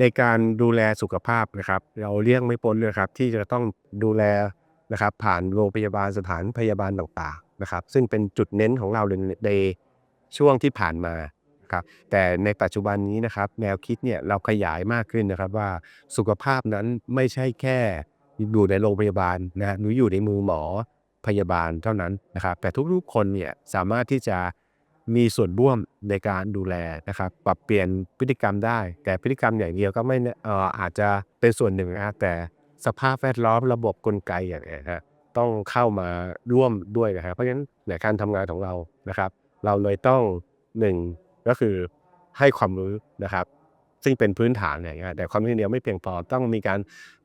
ในการดูแลสุขภาพนะครับ เราเลี่ยงไม่พ้นเลยครับ ที่จะต้องดูแลนะครับ ผ่านโรงพยาบาลสถานพยาบาลต่างๆนะครับ ซึ่งเป็นจุดเน้นของเราในในช่วงที่ผ่านมาครับแต่ในปัจจุบันนี้นะครับแนวคิดเนี่ยเราขยายมากขึ้นนะครับว่าสุขภาพนั้นไม่ใช่แค่อยู่ในโรงพยาบาลนะหรืออยู่ในมือหมอพยาบาลเท่านั้นนะครับ แต่ทุกๆคนเนี่ยสามารถที่จะ มีส่วนร่วมในการดูแลนะครับปรับเปลี่ยนพฤติกรรมได้ แต่พฤติกรรมอย่างเดียวก็ไม่เอ่ออาจจะเป็นส่วนหนึ่งนะแต่สภาพแวดล้อมระบบกลไกอย่างเงี้ยครับต้องเข้ามาร่วมด้วยนะครับเพราะฉะนั้นในการทำงานของเรานะครับ เราเลยต้องหนึ่งก็คือให้ความรู้นะครับ ซึ่งเป็นพื้นฐานอย่างเงี้ยแต่ความรู้เดียวไม่เพียงพอต้องมีการ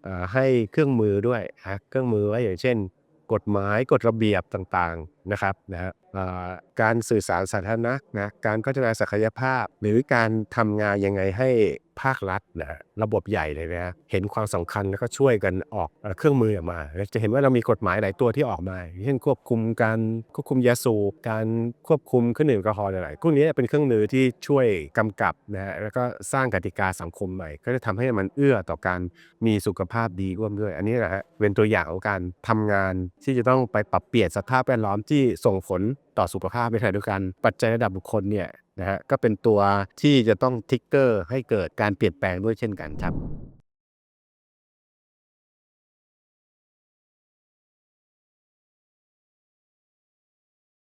เอ่อให้เครื่องมือด้วยนะเครื่องมือไว้อย่างเช่น กฎหมายกฎระเบียบต่างๆนะครับนะฮะ การสื่อสารสาธารณะนะการพัฒนาศักยภาพ หรือการทำงานยังไงให้ภาครัฐนะระบบใหญ่เลยนะเห็นความสำคัญแล้วก็ช่วยกันออกเครื่องมือออกมา จะเห็นว่าเรามีกฎหมายหลายตัวที่ออกมา เช่นควบคุมการควบคุมยาสูบการควบคุมเครื่องดื่มแอลกอฮอล์หลายๆพวกนี้เป็นเครื่องมือที่ช่วยกำกับนะแล้วก็สร้างกติกาสังคมใหม่ ก็จะทำให้มันเอื้อต่อการมีสุขภาพดีร่วมด้วย อันนี้แหละฮะเป็นตัวอย่างของการทำงานที่จะต้องไปปรับเปลี่ยนสภาพแวดล้อมที่ส่งผล ต่อสุขภาพในขณะเดียวกัน ปัจจัยระดับบุคคลเนี่ยนะฮะก็เป็นตัวที่จะต้องทิกเกอร์ให้เกิดการเปลี่ยนแปลงด้วยเช่นกันครับ